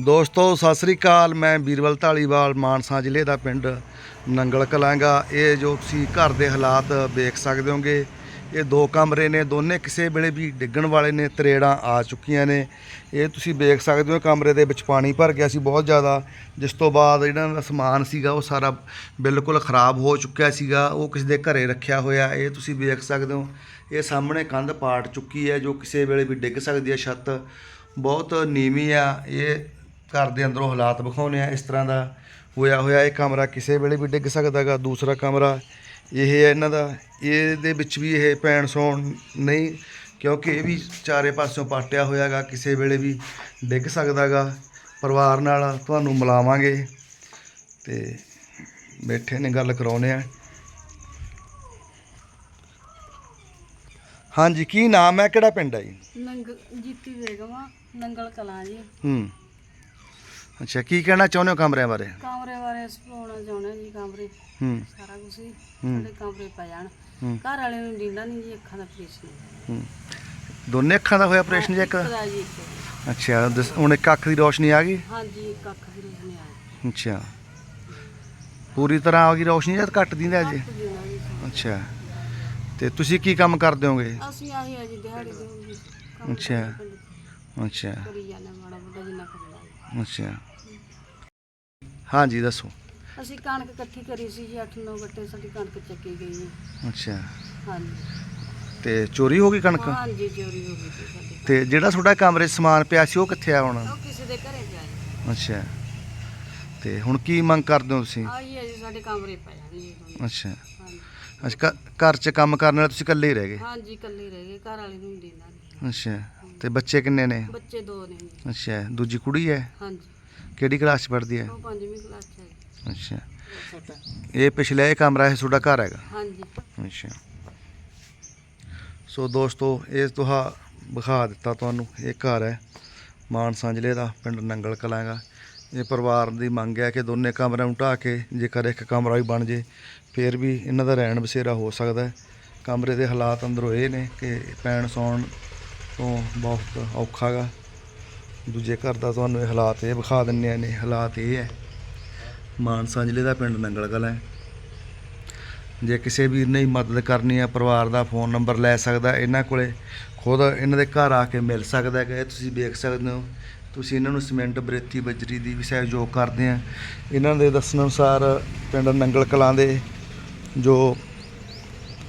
ਦੋਸਤੋ, ਸਤਿ ਸ੍ਰੀ ਅਕਾਲ। ਮੈਂ ਬੀਰਵਲ ਢਾਲੀਵਾਲ ਮਾਨਸਾ ਜ਼ਿਲ੍ਹੇ ਦਾ ਪਿੰਡ ਨੰਗਲ ਕਲਾਂਗਾ। ਇਹ ਜੋ ਤੁਸੀਂ ਘਰ ਦੇ ਹਾਲਾਤ ਵੇਖ ਸਕਦੇ ਹੋਗੇ, ਇਹ ਦੋ ਕਮਰੇ ਨੇ, ਦੋਨੇ ਕਿਸੇ ਵੇਲੇ ਵੀ ਡਿੱਗਣ ਵਾਲੇ ਨੇ, ਤਰੇੜਾਂ ਆ ਚੁੱਕੀਆਂ ਨੇ। ਇਹ ਤੁਸੀਂ ਵੇਖ ਸਕਦੇ ਹੋ, ਕਮਰੇ ਦੇ ਵਿੱਚ ਪਾਣੀ ਭਰ ਗਿਆ ਸੀ ਬਹੁਤ ਜ਼ਿਆਦਾ। ਜਿਸ ਤੋਂ ਬਾਅਦ ਜਿਹੜਾ ਇਹਨਾਂ ਦਾ ਸਮਾਨ ਸੀਗਾ, ਉਹ ਸਾਰਾ ਬਿਲਕੁਲ ਖਰਾਬ ਹੋ ਚੁੱਕਿਆ ਸੀਗਾ। ਉਹ ਕਿਸੇ ਦੇ ਘਰੇ ਰੱਖਿਆ ਹੋਇਆ। ਇਹ ਤੁਸੀਂ ਵੇਖ ਸਕਦੇ ਹੋ, ਇਹ ਸਾਹਮਣੇ ਕੰਧ ਪਾਟ ਚੁੱਕੀ ਹੈ, ਜੋ ਕਿਸੇ ਵੇਲੇ ਵੀ ਡਿੱਗ ਸਕਦੀ ਹੈ। ਛੱਤ ਬਹੁਤ ਨੀਵੀਂ ਆ। ਇਹ ਘਰ ਦੇ ਅੰਦਰੋਂ ਹਾਲਾਤ ਵਿਖਾਉਂਦੇ ਆ ਇਸ ਤਰ੍ਹਾਂ ਦਾ ਹੋਇਆ ਹੋਇਆ ਇਹ ਕਮਰਾ ਕਿਸੇ ਵੇਲੇ ਵੀ ਡਿੱਗ ਸਕਦਾਗਾ ਦੂਸਰਾ ਕਮਰਾ ਇਹ ਹੈ ਇਹਨਾਂ ਦਾ ਇਹਦੇ ਵਿੱਚ ਵੀ ਇਹ ਪੈਣ ਸੌਣ ਨਹੀਂ ਕਿਉਂਕਿ ਇਹ ਵੀ ਚਾਰੇ ਪਾਸਿਓਂ ਪਾਟਿਆ ਹੋਇਆਗਾ ਕਿਸੇ ਵੇਲੇ ਵੀ ਡਿੱਗ ਸਕਦਾਗਾ ਪਰਿਵਾਰ ਨਾਲ ਤੁਹਾਨੂੰ ਮਿਲਾਵਾਂਗੇ ਤੇ ਬੈਠੇ ਨੇ ਗੱਲ ਕਰਾਉਨੇ ਆ ਹਾਂਜੀ ਕੀ ਨਾਮ ਹੈ? ਕਿਹੜਾ ਪਿੰਡ ਹੈ ਜੀ? ਨੰਗ ਜੀਤੀ ਬੇਗਮ ਨੰਗਲ ਕਲਾਂ ਜੀ। ਹੂੰ। ਅੱਛਾ ਕੀ ਕਹਿਣਾ ਚਾਹੁੰਦੇ ਹੋ ਕਮਰਿਆਂ ਬਾਰੇ? ਕਮਰੇ ਬਾਰੇ ਸੁਣਾਉਣਾ ਚਾਹੁੰਦੇ ਜੀ ਕਮਰੇ ਹੂੰ। ਸਾਰਾ ਕੁਝ ਹੀ ਹੂੰ। ਸਾਡੇ ਕਮਰੇ ਪੈ ਜਾਣ ਹੂੰ। ਘਰ ਵਾਲੇ ਨੂੰ ਦਿੰਦਾ ਨਹੀਂ ਜੀ ਅੱਖਾਂ ਦਾ ਆਪਰੇਸ਼ਨ ਹੂੰ। ਦੋਨੇ ਅੱਖਾਂ ਦਾ ਹੋਇਆ ਆਪਰੇਸ਼ਨ ਜੀ ਇੱਕ? ਇੱਕ ਦਾ ਜੀ ਇੱਕ। ਅੱਛਾ ਦਸ- ਹੁਣ ਇੱਕ ਅੱਖ ਦੀ ਰੋਸ਼ਨੀ ਆ ਗਈ? ਹਾਂਜੀ ਇੱਕ ਅੱਖ ਦੀ ਰੋਸ਼ਨੀ ਆ ਅੱਛਾ। ਪੂਰੀ ਤਰ੍ਹਾਂ ਆ ਗਈ ਰੋਸ਼ਨੀ ਜਾਂ ਘੱਟ ਦਿੰਦਾ ਜੀ। ਅੱਛਾ। ਤੇ ਤੁਸੀਂ ਕੀ ਕੰਮ ਕਰਦੇ ਹੋਗੇ? ਅਸੀਂ ਆਹੀ ਆ ਜੀ ਦਿਹਾੜੀ ਦੇ ਅੱਛਾ। ਅੱਛਾ। ਕਰੀ ਜਾਂਦੇ ਮਾੜਾ ਮੋਟਾ ਜਿੰਨਾ ਕਰਦਾ ਅੱਛਾ। ਹਾਂਜੀ ਦੱਸੋ। ਅਸੀਂ ਕਣਕ ਇਕੱਠੀ ਕਰੀ ਸੀ ਜੀ 8-9 ਗੱਟੇ ਸਾਡੀ ਕਣਕ ਚੱਕੀ ਗਈ ਜੀ ਅੱਛਾ। ਹਾਂਜੀ। ਤੇ ਚੋਰੀ ਹੋ ਗਈ ਕਣਕ? ਹਾਂਜੀ ਚੋਰੀ ਹੋ ਗਈ ਸੀ ਸਾਡੀ ਤੇ ਜਿਹੜਾ ਤੁਹਾਡਾ ਕਮਰੇ 'ਚ ਸਮਾਨ ਪਿਆ ਸੀ ਉਹ ਕਿੱਥੇ ਆ ਹੁਣ? ਉਹ ਕਿਸੇ ਦੇ ਘਰੇ ਜਾਏ ਅੱਛਾ। ਤੇ ਹੁਣ ਕੀ ਮੰਗ ਕਰਦੇ ਹੋ ਤੁਸੀਂ? ਆਹੀ ਆ ਜੀ ਸਾਡੇ ਕਮਰੇ ਪੈ ਜਾਣ ਜੀ ਦੋਨੇ। ਅੱਛਾ। ਹਾਂਜੀ। ਅੱਛਾ ਘ- ਘਰ 'ਚ ਕੰਮ ਕਰਨ ਵਾਲੇ ਤੁਸੀਂ ਇਕੱਲੇ ਹੀ ਰਹਿ ਗਏ? ਹਾਂਜੀ ਇਕੱਲੇ ਰਹਿ ਗਏ ਘਰ ਵਾਲੇ ਨੂੰ ਨਹੀਂ ਦਿੰਦਾ। ਅੱਛਾ ਤੇ ਬੱਚੇ ਕਿੰਨੇ ਨੇ? ਬੱਚੇ ਦੋ ਨੇ ਜੀ। ਅੱਛਾ ਦੂਜੀ ਕੁੜੀ ਹੈ? ਹਾਂਜੀ। ਕਿਹੜੀ ਕਲਾਸ 'ਚ ਪੜ੍ਹਦੀ ਹੈ? ਉਹ ਪੰਜਵੀਂ ਕਲਾਸ ਚ ਹੈ ਅੱਛਾ। ਇਹ ਪਿਛਲੇ ਇਹ ਕਮਰਾ ਇਹ ਤੁਹਾਡਾ ਘਰ ਹੈਗਾ? ਹਾਂਜੀ। ਅੱਛਾ। ਸੋ ਦੋਸਤੋ ਇਹ ਤੁਹਾ ਵਿਖਾ ਦਿੱਤਾ ਤੁਹਾਨੂੰ ਇਹ ਘਰ ਹੈ ਮਾਨਸਾ ਜ਼ਿਲ੍ਹੇ ਦਾ ਪਿੰਡ ਨੰਗਲ ਕਲਾਂ ਹੈਗਾ ਇਹ ਪਰਿਵਾਰ ਦੀ ਮੰਗ ਹੈ ਕਿ ਦੋਨੇ ਕਮਰਿਆਂ ਨੂੰ ਢਾਹ ਕੇ ਜੇਕਰ ਇੱਕ ਕਮਰਾ ਵੀ ਬਣ ਜੇ ਫਿਰ ਵੀ ਇਹਨਾਂ ਦਾ ਰਹਿਣ ਬਸੇਰਾ ਹੋ ਸਕਦਾ ਹੈ। ਕਮਰੇ ਦੇ ਹਾਲਾਤ ਅੰਦਰੋਂ ਇਹ ਨੇ ਕਿ ਪੈਣ ਸੌਣ ਤੋਂ ਬਹੁਤ ਔਖਾ ਗਾ। ਦੂਜੇ ਘਰ ਦਾ ਤੁਹਾਨੂੰ ਇਹ ਹਾਲਾਤ ਇਹ ਵਿਖਾ ਦਿੰਨੇ ਆ ਨੇ ਹਾਲਾਤ ਇਹ ਹੈ। ਮਾਨਸਾ ਜ਼ਿਲ੍ਹੇ ਦਾ ਪਿੰਡ ਨੰਗਲ ਕਲਾਂ ਹੈ। ਜੇ ਕਿਸੇ ਵੀਰ ਨੇ ਮਦਦ ਕਰਨੀ ਹੈ ਪਰਿਵਾਰ ਦਾ ਫੋਨ ਨੰਬਰ ਲੈ ਸਕਦਾ, ਇਹਨਾਂ ਕੋਲੇ ਖੁਦ ਇਹਨਾਂ ਦੇ ਘਰ ਆ ਕੇ ਮਿਲ ਸਕਦਾ ਹੈ ਤੁਸੀਂ ਵੇਖ ਸਕਦੇ ਹੋ। ਤੁਸੀਂ ਇਹਨਾਂ ਨੂੰ ਸਿਮੈਂਟ, ਬਰੇਤੀ, ਬਜਰੀ ਦੀ ਵੀ ਸਹਿਯੋਗ ਕਰਦੇ ਆ। ਇਹਨਾਂ ਦੇ ਦੱਸਣ ਅਨੁਸਾਰ ਪਿੰਡ ਨੰਗਲ ਕਲਾਂ ਦੇ ਜੋ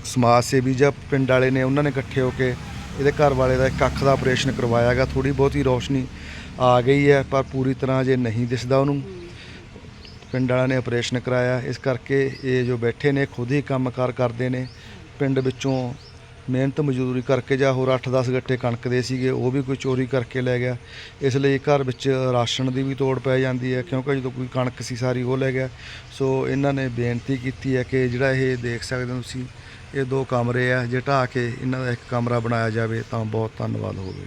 ਸਮਾਜ ਸੇਵੀ ਜਾਂ ਪਿੰਡ ਵਾਲੇ ਨੇ, ਉਹਨਾਂ ਨੇ ਇਕੱਠੇ ਹੋ ਕੇ ਇਹਦੇ ਘਰ ਵਾਲੇ ਦਾ ਇੱਕ ਅੱਖ ਦਾ ਆਪਰੇਸ਼ਨ ਕਰਵਾਇਆ ਗਾ ਥੋੜੀ ਬਹੁਤੀ ਰੋਸ਼ਨੀ ਆ ਗਈ ਹੈ, ਪਰ ਪੂਰੀ ਤਰ੍ਹਾਂ ਜੇ ਨਹੀਂ ਦਿਸਦਾ ਉਹਨੂੰ। ਪਿੰਡ ਵਾਲਿਆਂ ਨੇ ਆਪਰੇਸ਼ਨ ਕਰਾਇਆ। ਇਸ ਕਰਕੇ ਇਹ ਜੋ ਬੈਠੇ ਨੇ, ਖੁਦ ਹੀ ਕੰਮਕਾਰ ਕਰਦੇ ਨੇ। ਪਿੰਡ ਵਿੱਚੋਂ ਮਿਹਨਤ ਮਜ਼ਦੂਰੀ ਕਰਕੇ ਜਾਂ ਹੋਰ 8-10 ਗੱਟੇ ਕਣਕ ਦੇ ਸੀਗੇ, ਉਹ ਵੀ ਕੋਈ ਚੋਰੀ ਕਰਕੇ ਲੈ ਗਿਆ। ਇਸ ਲਈ ਘਰ ਵਿੱਚ ਰਾਸ਼ਨ ਦੀ ਵੀ ਤੋੜ ਪੈ ਜਾਂਦੀ ਹੈ, ਕਿਉਂਕਿ ਜਦੋਂ ਕੋਈ ਕਣਕ ਸੀ ਸਾਰੀ ਉਹ ਲੈ ਗਿਆ। ਸੋ ਇਹਨਾਂ ਨੇ ਬੇਨਤੀ ਕੀਤੀ ਹੈ ਕਿ ਜਿਹੜਾ ਇਹ ਦੇਖ ਸਕਦੇ ਹੋ ਤੁਸੀਂ ਇਹ ਦੋ ਕਮਰੇ ਆ, ਜੇ ਢਾਹ ਕੇ ਇਹਨਾਂ ਦਾ ਇੱਕ ਕਮਰਾ ਬਣਾਇਆ ਜਾਵੇ ਤਾਂ ਬਹੁਤ ਧੰਨਵਾਦ ਹੋਵੇ।